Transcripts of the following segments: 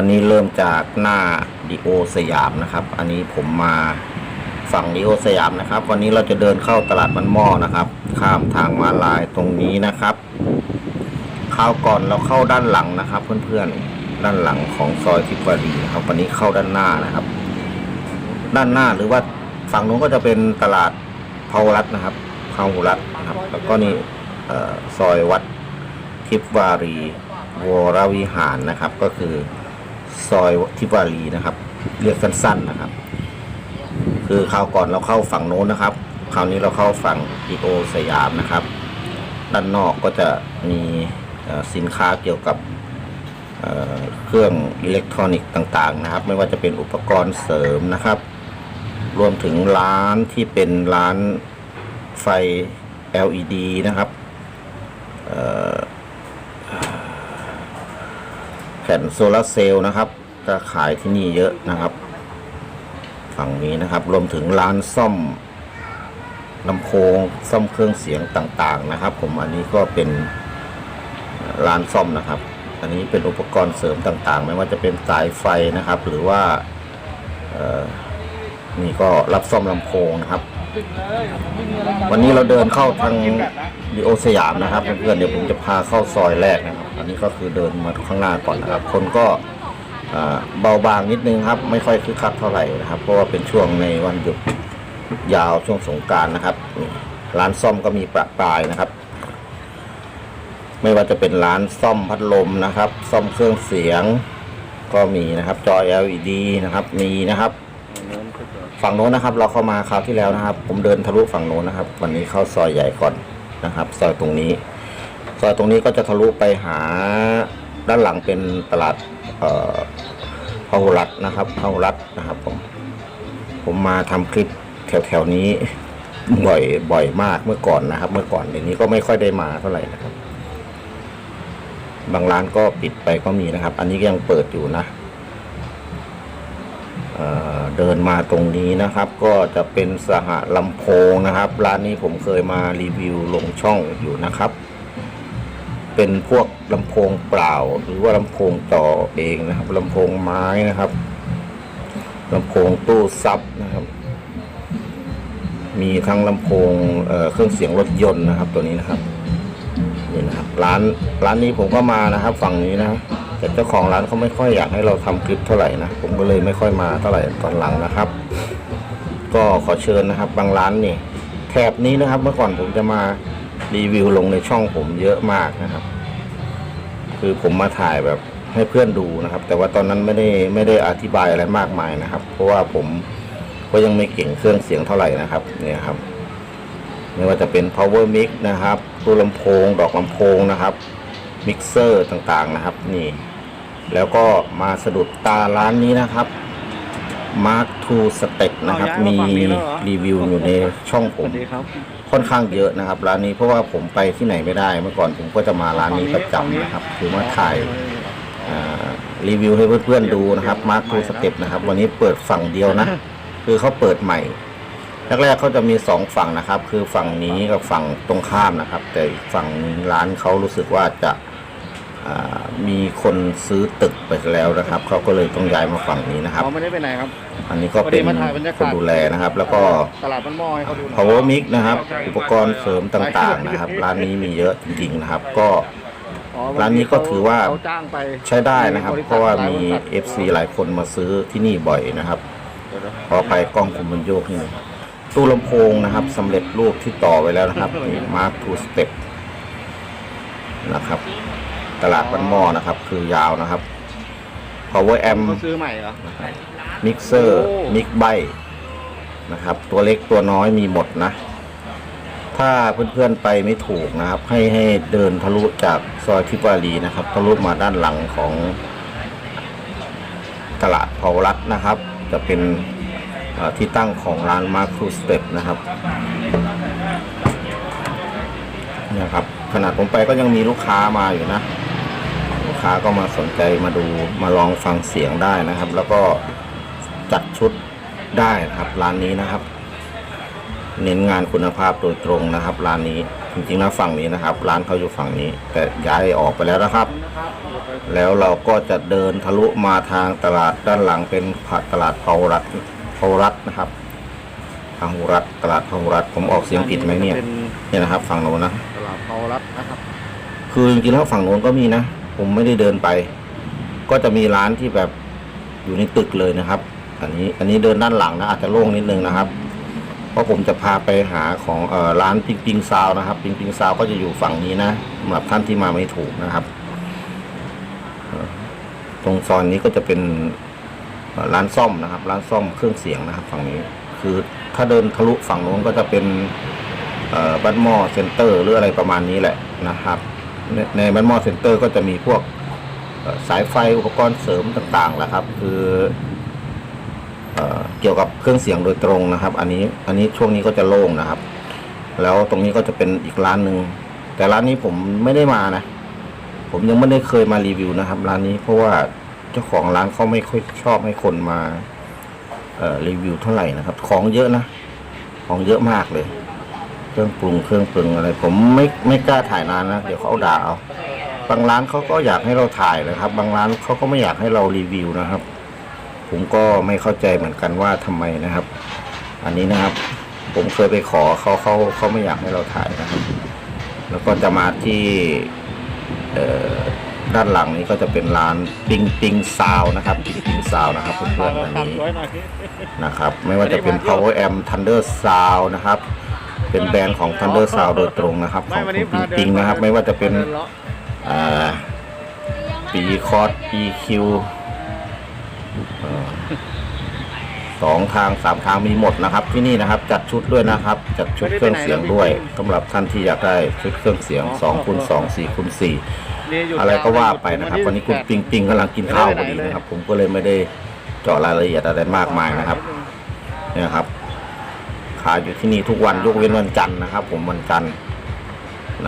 วันนี้เริ่มจากหน้าดิโอสยามนะครับ อันนี้ผมมาฝั่งดิโอสยามนะครับ วันนี้เราจะเดินเข้าตลาดมันหม้อนะครับ ข้ามทางมาลายตรงนี้นะครับข้าวก่อนเราเข้าด้านหลังนะครับ เพื่อนๆด้านหลังของซอยทิพวารีนะครับ วันนี้เข้าด้านหน้านะครับ ด้านหน้าหรือว่าฝั่งนู้นก็จะเป็นตลาดพาหุรัตนะครับพาหุรัตนะครับ แล้วก็นี่ซอยวัดทิพวารีวรวิหารนะครับ ก็คือ ซอยทิพวารีนะครับ เรียกสั้นๆนะครับ คือคราวก่อนเราเข้าฝั่งโน้นนะครับ คราวนี้เราเข้าฝั่งอีโอสยามนะครับ ด้านนอกก็จะมีสินค้าเกี่ยวกับเเครื่องอิเล็กทรอนิกส์ต่างๆนะครับ ไม่ว่าจะเป็นอุปกรณ์เสริมนะครับ รวมถึงร้านที่เป็นร้านไฟ LED นะครับเอ่อแผ่นโซลาร์เซลล์นะครับ จะขายที่นี่เยอะนะครับ ฝั่งนี้นะครับ รวมถึงร้านซ่อมลำโพงซ่อมเครื่องเสียงต่างๆนะครับ ผมอันนี้ก็เป็นร้านซ่อมนะครับ อันนี้เป็นอุปกรณ์เสริมต่างๆ ไม่ว่าจะเป็นสายไฟนะครับ หรือว่านี่ก็รับซ่อมลำโพงนะครับ วันนี้เราเดินเข้าทางดิโอสยามนะครับเพื่อนๆเดี๋ยวผมจะพาเข้าซอยแรกนะครับ อันนี้ก็คือเดินมาข้างหน้าก่อนนะครับ คนก็อ่าเบาบางนิดนึงครับ ไม่ค่อยคึกคักเท่าไหร่นะครับ เพราะว่าเป็นช่วงในวันหยุดยาวช่วงสงกรารนะครับนี่ร้านซ่อมก็มีประปรายนะครับ ไม่ว่าจะเป็นร้านซ่อมพัดลมนะครับ ซ่อมเครื่องเสียงก็มีนะครับ จอ LED นะครับมีนะครับ ฝั่งโน้นนะครับ เราเข้ามาคราวที่แล้วนะครับ ผมเดินทะลุฝั่งโน้นนะครับ วันนี้เข้าซอยใหญ่ก่อนนะครับซอยตรงนี้ซอยตรงนี้ก็จะทะลุไปหาด้านหลังเป็นตลาดเอ่อพหุรัตนะครับพหุรัตนะครับผมผมมาทำคลิปแถวๆนี้บ่อยบ่อยมากเมื่อก่อนนะครับ เมื่อก่อนเดี๋ยวนี้ก็ไม่ค่อยได้มาเท่าไหร่นะครับ บางร้านก็ปิดไปก็มีนะครับ อันนี้ยังเปิดอยู่นะ เดินมาตรงนี้นะครับ ก็จะเป็นสหลำโพงนะครับ ร้านนี้ผมเคยมารีวิวลงช่องอยู่นะครับ เป็นพวกลำโพงเปล่า หรือว่าลำโพงต่อเองนะครับลำโพงไม้นะครับลำโพงตู้ซับนะครับ มีทั้งลำโพงเเครื่องเสียงรถยนต์นะครับ ตัวนี้นะครับนี่นะครับ ร้านร้านนี้ผมก็มานะครับ ฝั่งนี้นะ แต่เจ้าของร้านเขาไม่ค่อยอยากให้เราทำคลิปเท่าไหร่นะผมก็เลยไม่ค่อยมาเท่าไหร่ตอนหลังนะครับ ก็ขอเชิญนะครับ บางร้านนี่แถบนี้นะครับ เมื่อก่อนผมจะมารีวิวลงในช่องผมเยอะมากนะครับ คือผมมาถ่ายแบบให้เพื่อนดูนะครับ แต่ว่าตอนนั้นไม่ได้ไม่ได้อธิบายอะไรมากมายนะครับ เพราะว่าผมก็ยังไม่เก่งเครื่องเสียงเท่าไหร่นะครับเนี่ยครับ ไม่ว่าจะเป็น power mix นะครับตู้ลำโพง ดอกลำโพงนะครับมิกเซอร์ต่างๆนะครับ นี่ แล้วก็มาสะดุดตาร้านนี้นะครับ Mark II Step นะครับเอาย้ายมีมาฝั่งนี้แล้วเหรอรีวิวอยู่ในช่องผสวัมสดีครับค่อนข้างเยอะนะครับ ร้านนี้เพราะว่าผมไปที่ไหนไม่ได้ เมื่อก่อนผมก็จะมาร้านนี้ประจำนะครับคือมาถ่ายอ่ารีวิวให้เพื่อนๆดูนะครับ Mark II Step นะครับ วันนี้เปิดฝั่งเดียวนะ คือเขาเปิดใหม่แรกๆเขาจะมีสองฝั่งนะครับ คือฝั่งนี้กับฝั่งตรงข้ามนะครับ แต่อีกฝั่งนี้ร้านเขารู้สึกว่าจะอ่า มีคนซื้อตึกไปแล้วนะครับเขาก็เลยต้องย้ายมาฝั่งนี้นะครับเขาไม่ได้ไปไหนครับอันนี้ก็เป็นพอดีมาถ่ายบรรยากาศคนดูแลนะครับ แล้วก็ตลาดบ้านหม้อให้เขาดูหน่อย power mix นะครับ อุปกรณ์เสริมต่างๆนะครับ ร้านนี้มีเยอะจริงๆนะครับ ก็อ๋อร้านนี้ก็ถือว่าเขาจ้างไปใช้ได้นะครับ เพราะว่ามี FC หลายคนมาซื้อที่นี่บ่อยนะครับเดี๋ยวนะขอไปกล้องคุมมันโยกนี่ตู้ลำโพงนะครับสำเร็จรูปที่ต่อไว้แล้วนะครับนี่ Mark II Step นะครับ ตลาดบ้านหม้อนะครับ คือยาวนะครับ Power Amp เขาซื้อใหม่เหรอ มิกเซอร์โอ้ มิกไบนะครับ ตัวเล็กตัวน้อยมีหมดนะ ถ้าเพื่อนๆไปไม่ถูกนะครับ ให้ให้เดินทะลุจากซอยทิพวารีนะครับ ทะลุมาด้านหลังของตลาดเผารัฐนะครับ จะเป็นเอ่อที่ตั้งของร้านมาร์คูสเต็ปนะครับเนี่ยครับขนาดผมไปก็ยังมีลูกค้ามาอยู่นะลูก ค้าก็มาสนใจมาดูมาลองฟังเสียงได้นะครับ แล้วก็จัดชุดได้นะครับร้านนี้นะครับ เน้นงานคุณภาพโดยตรงนะครับ ร้านนี้จริงๆแล้วฝั่งนี้นะครับ ร้านเขาอยู่ฝั่งนี้ แต่ย้ายออกไปแล้วนะครับ แล้วเราก็จะเดินทะลุมาทางตลาดด้านหลังเป็นผัดตลาดพาหุรัตน์พาหุรัตน์นะครับพาหุรัตน์ตลาดพาหุรัตน์ผมออกเสียงผิดไหมเนี่ยเป็นเนี่ยนะครับ ฝั่งโน้นนะตลาดเปารัดนะครับ คือจริงๆแล้วฝั่งโน้นก็มีนะ ผมไม่ได้เดินไป ก็จะมีร้านที่แบบอยู่ในตึกเลยนะครับ อันนี้อันนี้เดินด้านหลังนะอาจจะโล่งนิดนึงนะครับ เพราะผมจะพาไปหาของออร้านปิงปิงซาวนะครับ ปิงปิงซาวก็จะอยู่ฝั่งนี้นะสำหรับท่านที่มาไม่ถูกนะครับ ตรงซอยนี้ก็จะเป็นร้านซ่อมนะครับ ร้านซ่อมเครื่องเสียงนะครับ ฝั่งนี้คือถ้าเดินทะลุฝั่งโน้นก็จะเป็นเอ่อบัตหม้อเซ็นเตอร์หรืออะไรประมาณนี้แหละนะครับ ในในบัตหม้อเซ็นเตอร์ก็จะมีพวกสายไฟอุปกรณ์เสริมต่างๆแหละครับ คือเอเกี่ยวกับเครื่องเสียงโดยตรงนะครับ อันนี้อันนี้ช่วงนี้ก็จะโล่งนะครับ แล้วตรงนี้ก็จะเป็นอีกร้านหนึ่งแต่ร้านนี้ผมไม่ได้มานะ ผมยังไม่ได้เคยมารีวิวนะครับ ร้านนี้เพราะว่าเจ้าของร้านเขาไม่ค่อยชอบให้คนมารีวิวเท่าไหร่นะครับ ของเยอะนะ ของเยอะมากเลย เครื่องปรุงเครื่องปรุงอะไร ผมไม่ไม่กล้าถ่ายนานนะเดี๋ยวเขาด่าเอาบางร้านเขาก็อยากให้เราถ่ายนะครับ บางร้านเขาก็ไม่อยากให้เรารีวิวนะครับ ผมก็ไม่เข้าใจเหมือนกันว่าทำไมนะครับ อันนี้นะครับ ผมเคยไปขอเขาเขาเขาไม่อยากให้เราถ่ายนะครับ แล้วก็จะมาที่ด้านหลังนี้ก็จะเป็นร้านปิงปิงซาวนะครับปิงปิงซาวนะครับเพื่อนๆอันนี้สวยหน่อยนะครับ ไม่ว่าจะเป็น Power Amp Thunder Sound นะครับ เป็นแบรนด์ของ Thunder Sound โดยตรงนะครับ ของคุณปิงปิงนะครับ ไม่ว่าจะเป็นดิลาะอ่าปีคอร์ด EQ เอ่อสองทางสามทางมีหมดนะครับ ที่นี่นะครับ จัดชุดด้วยนะครับ จัดชุดเครื่องเสียงด้วยสำหรับท่านที่อยากได้ชุดเครื่องเสียง2คูณ2 4คูณ4เรียนยู่อะไรก็ว่าไปนะครับ วันนี้คุณปิงปิงกำลังกินข้าวพอดีนะครับ ผมก็เลยไม่ได้เจาะรายละเอียดอะไรมากมายนะครับเนี่ยครับขายอยู่ที่นี่ทุกวันยกเว้นวันจันทร์นะครับ ผมวันจันทร์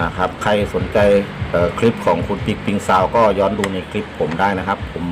นะครับ ใครสนใจเอ่อคลิปของคุณปิงปิงซาวก็ย้อนดูในคลิปผมได้นะครับ ผม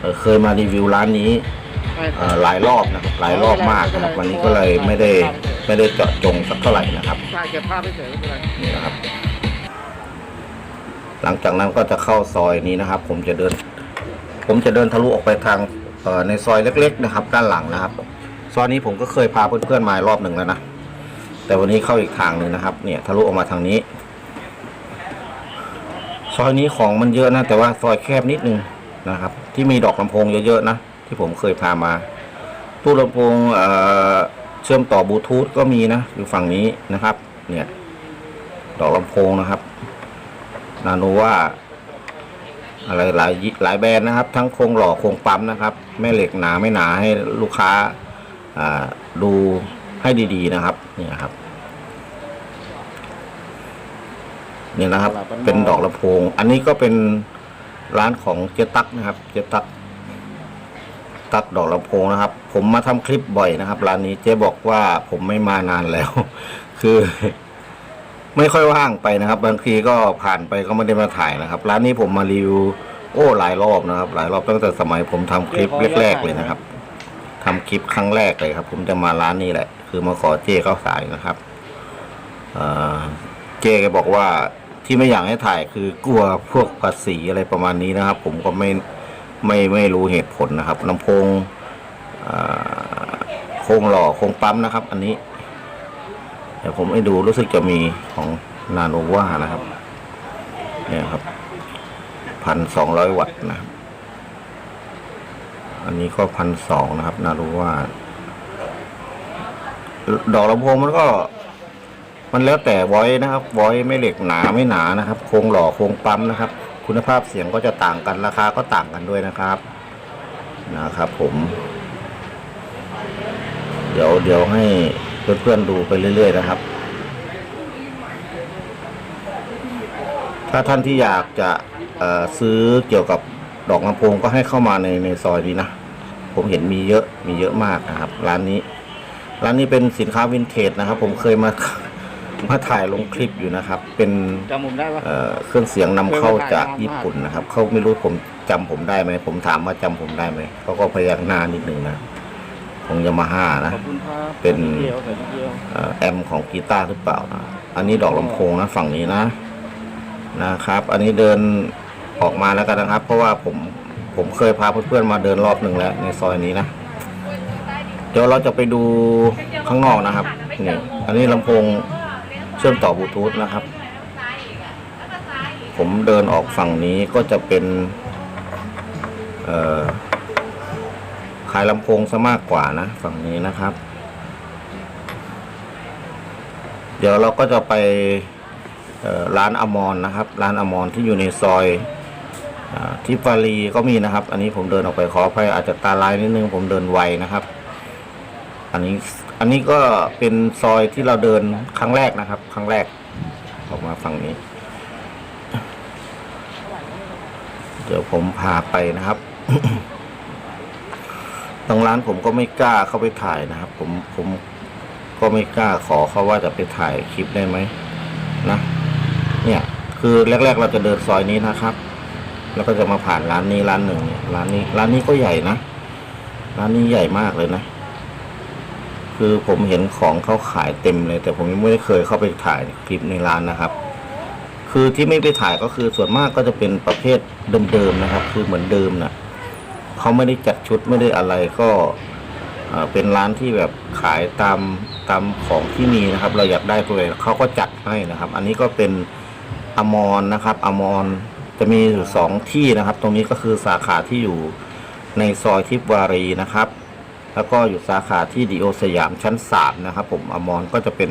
เอ่อเคยมารีวิวร้านนี้เอ่อหลายรอบนะครับหลายรอบมากนะครับ วันนี้ก็เลยไม่ได้ไม่ได้เจาะจงสักเท่าไหร่นะครับใช่เก็บภาพไปเฉยไม่เป็นไรนี่นะครับ หลังจากนั้นก็จะเข้าซอยนี้นะครับ ผมจะเดิน ผมจะเดินทะลุออกไปทางเอ่อในซอยเล็ก ๆ นะครับ ด้านหลังนะครับ ซอยนี้ผมก็เคยพาเพื่อนๆมารอบหนึ่งแล้วนะ แต่วันนี้เข้าอีกทางหนึ่งนะครับ เนี่ยทะลุออกมาทางนี้ ซอยนี้ของมันเยอะนะ แต่ว่าซอยแคบนิดนึงนะครับ ที่มีดอกลำโพงเยอะๆนะที่ผมเคยพามา ตู้ลำโพงเอ่อเชื่อมต่อบลูทูธก็มีนะอยู่ฝั่งนี้นะครับ เนี่ย ดอกลำโพงนะครับนาโนว่าอะไรหลายหลายแบรนด์นะครับ ทั้งโครงหล่อโครงปั๊มนะครับ แม่เหล็กหนาไม่หนาให้ลูกค้า ดูให้ดีๆนะครับนี่นะครับนี่นะครับ เป็นดอกลำโพง อันนี้ก็เป็นร้านของเจตักนะครับ เจตัก ตักดอกลำโพงนะครับ ผมมาทำคลิปบ่อยนะครับ ร้านนี้เจ๊บอกว่าผมไม่มานานแล้ว คือ ไม่ค่อยว่างไปนะครับ บางทีก็ผ่านไปก็ไม่ได้มาถ่ายนะครับ ร้านนี้ผมมารีวิวโอ้หลายรอบนะครับ หลายรอบตั้งแต่สมัยผมทำคลิปแรกๆเลยนะครับ ทำคลิปครั้งแรกเลยครับ ผมจะมาร้านนี้แหละ คือมาขอเจ้ข้าสายนะครับเจ้แกบอกว่าที่ไม่อยากให้ถ่ายคือกลัวพวกภาษีอะไรประมาณนี้นะครับ ผมก็ไม่ไม่ไม่รู้เหตุผลนะครับลำโพงโครงหล่อโครงปั๊มนะครับ อันนี้เดี๋ยวผมให้ดูรู้สึกจะมีของนาโนวานะครับ เนี่ยครับพันสองร้อยวัตต์นะครับ อันนี้ก็พันสองนะครับนาโนวาดอกลำโพงมันก็ มันแล้วแต่ไว้นะครับไว้ไม่เหล็กหนาไม่หนานะครับ โครงหล่อโครงปั๊มนะครับ คุณภาพเสียงก็จะต่างกันราคาก็ต่างกันด้วยนะครับ นะครับ ผม เดี๋ยวเดี๋ยวให้เพื่อนๆดูไปเรื่อย ๆ นะครับ ถ้าท่านที่อยากจะซื้อเกี่ยวกับ ดอกลำโพงก็ให้เข้ามาในในซอยนี้นะ ผมเห็นมีเยอะมีเยอะมากนะครับ ร้านนี้ ร้านนี้เป็นสินค้าวินเทจนะครับ ผมเคยมามาถ่ายลงคลิปอยู่นะครับ เป็นจำมุมได้ปะ เอ่อเครื่องเสียงนำเข้าจากญี่ปุ่นนะครับ เขาไม่รู้ผมจำผมได้ไหมผมถามว่าจำผมได้ไหมเขาก็พยักหน้านิดหนึ่งนะผของยามาฮ่านะ ขอบคุณครับเป็น เดียวใส่นิดเดียวเอ่อแอมของกีตาร์หรือเปล่านะ อันนี้ดอกลำโพงนะฝั่งนี้นะนะครับ อันนี้เดิน ออกมาแล้วกันนะครับ เพราะว่าผมผมเคยพาเพื่อนๆมาเดินรอบหนึ่งแล้ว ในซอยนี้นะเดี๋ยวเราจะไปดูข้างนอกนะครับนี่อันนี้ลำโพงเชื่อมต่อบลูทูธนะครับ ผมเดินออกฝั่งนี้ก็จะเป็นขายลำโพงซะมากกว่านะ ฝั่งนี้นะครับ เดี๋ยวเราก็จะไปร้านอมรนะครับ ร้านอมรที่อยู่ในซอย อาทิฟารีก็มีนะครับ อันนี้ผมเดินออกไปขออภัยอาจจะตาลายนิดนึงผมเดินไวนะครับ อันนี้อันนี้ก็เป็นซอยที่เราเดินครั้งแรกนะครับ ครั้งแรก ออกมาฝั่งนี้ เดี๋ยวผมพาไปนะครับทางร้านผมก็ไม่กล้าเข้าไปถ่ายนะครับ ผมผมก็ไม่กล้าขอเขาว่าจะไปถ่ายคลิปได้ไหมนะ เนี่ย คือแรก ๆ เราจะเดินซอยนี้นะครับ แล้วก็จะมาผ่านร้านนี้ร้านหนึ่งร้านนี้ ร้านนี้ก็ใหญ่นะ ร้านนี้ใหญ่มากเลยนะ คือผมเห็นของเขาขายเต็มเลย แต่ผมยังไม่ได้เคยเข้าไปถ่ายคลิปในร้านนะครับ คือที่ไม่ไปถ่ายก็คือส่วนมากก็จะเป็นประเภทเดิมๆนะครับ คือเหมือนเดิมนะเขาไม่ได้จัดชุดไม่ได้อะไรก็เป็นร้านที่แบบขายตามตามของที่มีนะครับ เราอยากได้ตัวไหนเขาก็จัดให้นะครับ อันนี้ก็เป็นอมรนะครับอมร จะมีอยู่สองที่นะครับ ตรงนี้ก็คือสาขาที่อยู่ในซอยทิพวารีนะครับ แล้วก็อยู่สาขาที่ดีโอสยามชั้นสามนะครับ ผมอมรก็จะเป็น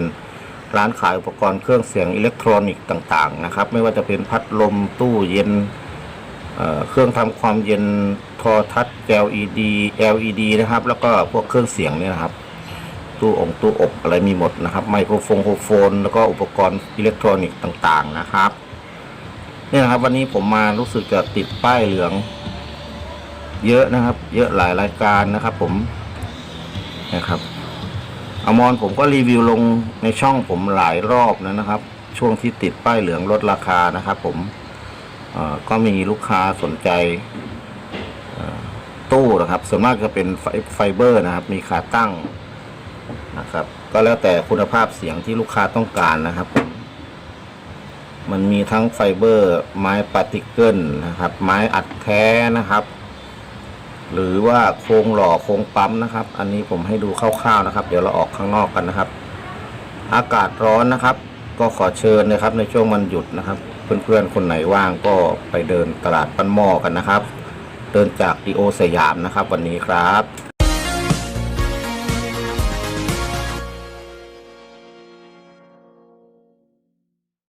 ร้านขายอุปกรณ์เครื่องเสียงอิเล็กทรอนิกส์ต่าง ๆ นะครับ ไม่ว่าจะเป็นพัดลมตู้เย็นเเครื่องทำความเย็นโทรทัศน์ LED LED นะครับ แล้วก็พวกเครื่องเสียงเนี่ยนะครับ ตู้องตู้อบอะไรมีหมดนะครับ ไมโครโฟนโครโฟน แล้วก็อุปกรณ์อิเล็กทรอนิกส์ต่าง ๆ นะครับ นี่นะครับ วันนี้ผมมารู้สึกจะติดป้ายเหลือง เยอะนะครับ เยอะหลายรายการนะครับ ผมนะครับอมรผมก็รีวิวลงในช่องผมหลายรอบแล้วนะครับ ช่วงที่ติดป้ายเหลืองลดราคานะครับ ผมก็มีลูกค้าสนใจตู้นะครับ ส่วนมากจะเป็นไฟไฟเบอร์นะครับ มีขาตั้งนะครับ ก็แล้วแต่คุณภาพเสียงที่ลูกค้าต้องการนะครับผม มันมีทั้งไฟเบอร์ไม้ปาร์ติเกิลนะครับ ไม้อัดแท้นะครับ หรือว่าโครงหล่อโครงปั๊มนะครับ อันนี้ผมให้ดูคร่าวๆนะครับ เดี๋ยวเราออกข้างนอกกันนะครับ อากาศร้อนนะครับ ก็ขอเชิญนะครับ ในช่วงวันหยุดนะครับ เพื่อนๆคนไหนว่างก็ไปเดินตลาดปั้นหม้อกันนะครับ เดินจากดีโอสยามนะครับ วันนี้ครับ